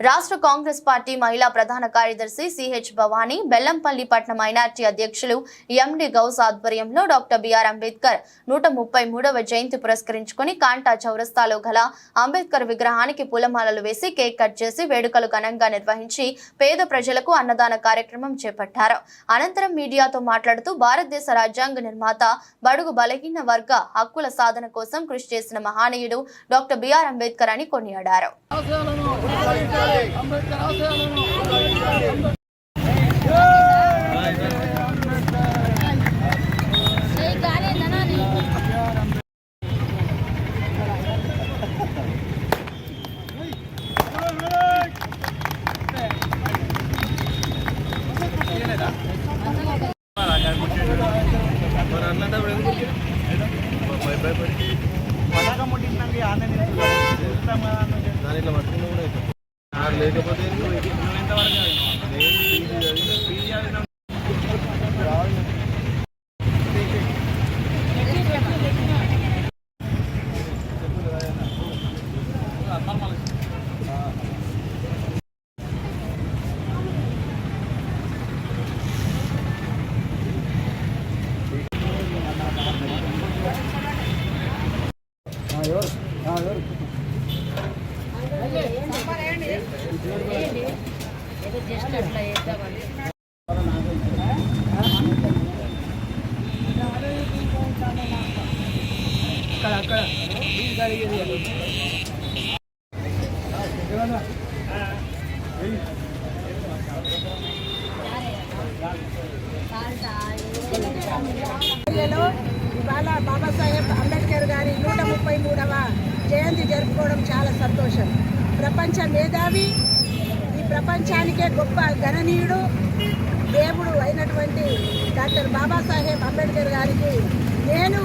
రాష్ట్ర కాంగ్రెస్ పార్టీ మహిళా ప్రధాన కార్యదర్శి సిహెచ్ భవానీ బెల్లంపల్లి పట్నం మైనార్టీ అధ్యక్షులు ఎండి గౌస్ ఆధ్వర్యంలో డాక్టర్ బిఆర్ అంబేద్కర్ నూట ముప్పై మూడవ జయంతి పురస్కరించుకుని కాంటా చౌరస్తాలో గల అంబేద్కర్ విగ్రహానికి పూలమాలలు వేసి కేక్ కట్ చేసి వేడుకలు ఘనంగా నిర్వహించి పేద ప్రజలకు అన్నదాన కార్యక్రమం చేపట్టారు. అనంతరం మీడియాతో మాట్లాడుతూ భారతదేశ రాజ్యాంగ నిర్మాత బడుగు బలహీన వర్గ హక్కుల సాధన కోసం కృషి చేసిన మహానీయుడు డాక్టర్ బిఆర్ అంబేద్కర్ అని కొనియాడారు. అంబేద్కర్ ఆశయాలను జై గాలి ననాలి దానిలో పట్టుకుని కూడా అవుతుంది. నాకు లేకపోతే జస్ట్ అట్లా చేద్దామని ఇవాళ బాబాసాహెబ్ అంబేద్కర్ గారి నూట ముప్పై మూడవ జయంతి జరుపుకోవడం చాలా సంతోషం. ప్రపంచ మేధావి ప్రపంచానికే గొప్ప గణనీయుడు దేవుడు అయినటువంటి డాక్టర్ బాబాసాహెబ్ అంబేద్కర్ గారికి నేను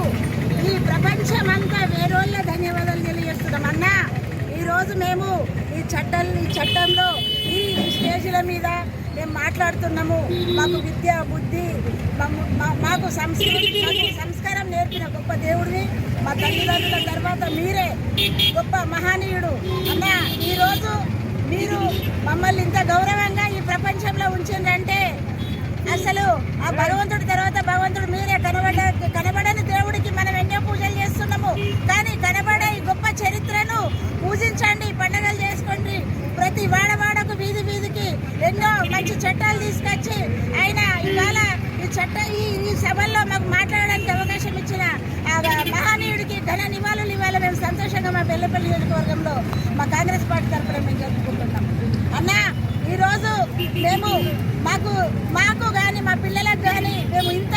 ఈ ప్రపంచమంతా వేరోళ్ళ ధన్యవాదాలు తెలియజేస్తున్నామన్నా ఈరోజు మేము ఈ చట్టం ఈ చట్టంలో ఈ స్టేజ్ల మీద మేము మాట్లాడుతున్నాము. మాకు విద్య బుద్ధి మమ్ము- మా- మాకు సంస్కృతి మాకు సంస్కారం నేర్పిన గొప్ప దేవుడిని మా తల్లిదండ్రుల తర్వాత మీరే గొప్ప మహనీయుడు. మమ్మల్ని ఇంత గౌరవంగా ఈ ప్రపంచంలో ఉంచిందంటే అసలు ఆ భగవంతుడి తర్వాత భగవంతుడు మీరే కనబడ కనబడని దేవుడికి మనం ఎన్నో పూజలు చేస్తున్నాము. కానీ కనబడే ఈ గొప్ప చరిత్రను పూజించండి పండగలు చేసుకోండి. ప్రతి వాడవాడకు వీధి వీధికి ఎన్నో మంచి చట్టాలు తీసుకొచ్చి ఆయన ఇవాళ ఈ చట్ట ఈ ఈ సభల్లో మాకు మాట్లాడడానికి అవకాశం ఇచ్చిన ఆ మహనీయుడికి ఘన నివాళులు ఇవాళ మేము సంతోషంగా మా పెళ్ళిపల్లి నియోజకవర్గంలో మా కాంగ్రెస్ పార్టీ తరఫున మేము జరుపుకుంటున్నాం అన్నా ఈరోజు మేము మాకు మాకు కానీ మా పిల్లలకు కానీ మేము ఇంత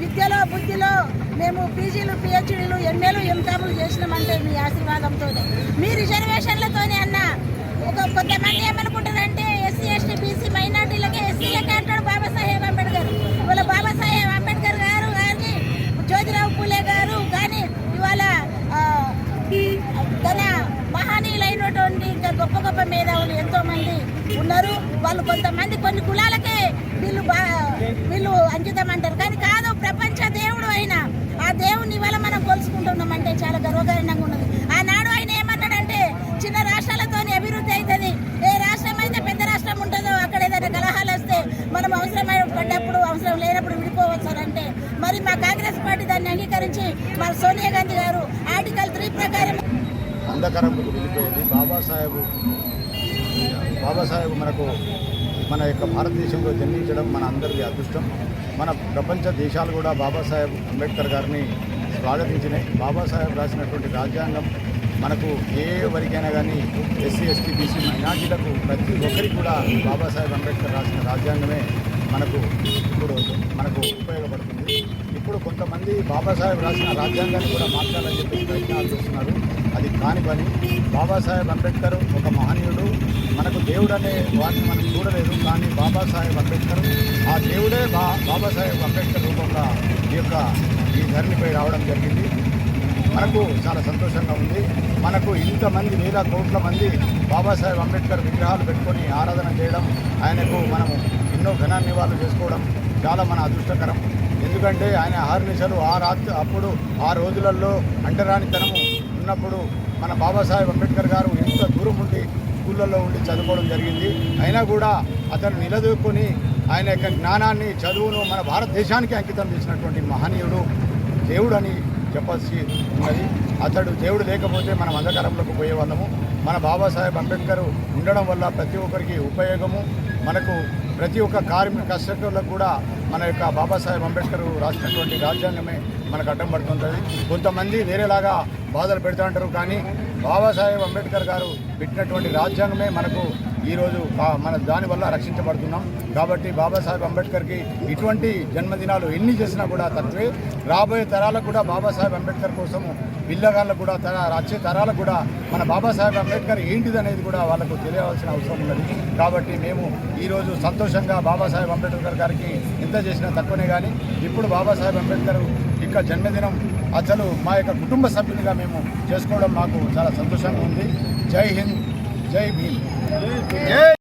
విద్యలో బుద్ధిలో మేము పీజీలు పిహెచ్డీలు ఎంఏలు ఎంకాములు చేసినామంటే మీ ఆశీర్వాదంతో. మీ రిజర్వేషన్లతోనే అన్న ఒక కొంతమంది ఏమనుకుంటారంటే ఎస్సీ ఎస్టీ బీసీ మైనార్టీలకే ఎస్సీలకే అంటాడు బాబాసాహెబ్ అంబేద్కర్. ఇవాళ బాబాసాహెబ్ అంబేద్కర్ గారు కానీ జ్యోతిరావు పూలే గారు కానీ ఇవాళ ఆ, తన మహనీయులైనటువంటి ఇంకా గొప్ప గొప్ప మేధావులు ఎంతో మంది ఉన్నారు. వాళ్ళు కొంతమంది కొన్ని కులాలకే వీళ్ళు బా వీళ్ళు అంకితం అంటారు. కానీ కాదు ప్రపంచ దేవుడు అయిన ఆ దేవుని ఇవాళ మనం సౌకర్యంగా ఉన్నది. ఆనాడు ఆయన ఏమన్నాడంటే చిన్న రాష్ట్రాలతోని అభివృద్ధి అవుతుంది ఏ రాష్ట్రం అయితే పెద్ద రాష్ట్రం ఉంటుందో అక్కడ ఏదైనా కలహాలు వస్తే మనం అవసరమైన పడ్డప్పుడు అవసరం లేనప్పుడు విడిపోవచ్చు అంటే మరి మా కాంగ్రెస్ పార్టీ దాన్ని అంగీకరించి మరి సోనియా గాంధీ గారు ఆర్టికల్ త్రీ ప్రకారం అంధకారంకు వెళ్ళిపోయింది. బాబాసాహెబ్ బాబాసాహెబ్ మనకు మన యొక్క భారతదేశంలో జన్మించడం మన అందరికీ అదృష్టం. మన ప్రపంచ దేశాలు కూడా బాబాసాహెబ్ అంబేద్కర్ గారిని స్వాగతించినాయి బాబాసాహెబ్ రాసినటువంటి రాజ్యాంగం మనకు ఏ వరకైనా కానీ ఎస్సీ ఎస్టీ బీసీ మైనార్టీలకు ప్రతి ఒక్కరికి కూడా బాబాసాహెబ్ అంబేద్కర్ రాసిన రాజ్యాంగమే మనకు ఇప్పుడు మనకు ఉపయోగపడుతుంది. ఇప్పుడు కొంతమంది బాబాసాహెబ్ రాసిన రాజ్యాంగాన్ని కూడా మార్చాలని చెప్పి ప్రయత్నాలు చేస్తున్నారు. అది కాని పని. బాబాసాహెబ్ అంబేద్కర్ ఒక మహనీయుడు. మనకు దేవుడు అనే వాటిని మనం చూడలేదు కానీ బాబాసాహెబ్ అంబేద్కర్ ఆ దేవుడే బా బాబాసాహెబ్ అంబేద్కర్ రూపంలో ఈ యొక్క ఈ ధరణిపై రావడం జరిగింది. మనకు చాలా సంతోషంగా ఉంది. మనకు ఇంతమంది వేల కోట్ల మంది బాబాసాహెబ్ అంబేద్కర్ విగ్రహాలు పెట్టుకొని ఆరాధన చేయడం ఆయనకు మనము ఎన్నో ఘన నివాళులు చేసుకోవడం చాలా మన అదృష్టకరం. ఎందుకంటే ఆయన ఆరు ఆ రాత్రి అప్పుడు ఆ రోజులలో అంటరానితనము ఉన్నప్పుడు మన బాబాసాహెబ్ అంబేద్కర్ గారు ఎంత దూరం ఉండి స్కూళ్ళల్లో ఉండి చదువుకోవడం జరిగింది. అయినా కూడా అతను నిలదొక్కుని ఆయన యొక్క జ్ఞానాన్ని చదువును మన భారతదేశానికి అంకితం చేసినటువంటి మహనీయుడు దేవుడు అని చెప్పాల్సి ఉన్నది. అతడు దేవుడు లేకపోతే మనం అంధకారంలోకి పోయేవాళ్ళము మన బాబాసాహెబ్ అంబేద్కర్ ఉండడం వల్ల ప్రతి ఒక్కరికి ఉపయోగము. మనకు ప్రతి ఒక్క కార్మిక కష్టకులకు కూడా మన యొక్క బాబాసాహెబ్ అంబేద్కర్ రాసినటువంటి రాజ్యాంగమే మనకు అడ్డం పడుతుంటుంది. కొంతమంది వేరేలాగా బాధలు పెడుతూ ఉంటారు కానీ బాబాసాహెబ్ అంబేద్కర్ గారు పెట్టినటువంటి రాజ్యాంగమే మనకు ఈరోజు మన దానివల్ల రక్షించబడుతున్నాం. కాబట్టి బాబాసాహెబ్ అంబేద్కర్కి ఇటువంటి జన్మదినాలు ఎన్ని చేసినా కూడా తత్వే రాబోయే తరాలకు కూడా బాబాసాహెబ్ అంబేద్కర్ కోసము పిల్లగాళ్ళకు కూడా తర వచ్చే తరాలకు కూడా మన బాబాసాహెబ్ అంబేద్కర్ ఏంటిది అనేది కూడా వాళ్ళకు తెలియవలసిన అవసరం ఉన్నది. కాబట్టి మేము ఈరోజు సంతోషంగా బాబాసాహెబ్ అంబేద్కర్ గారికి ఎంత చేసినా తక్కువనే కానీ ఇప్పుడు బాబాసాహెబ్ అంబేద్కర్ యొక్క జన్మదినం అసలు మా యొక్క కుటుంబ సభ్యులుగా మేము చేసుకోవడం మాకు చాలా సంతోషంగా ఉంది. జై హింద్ జై భీమ్. జై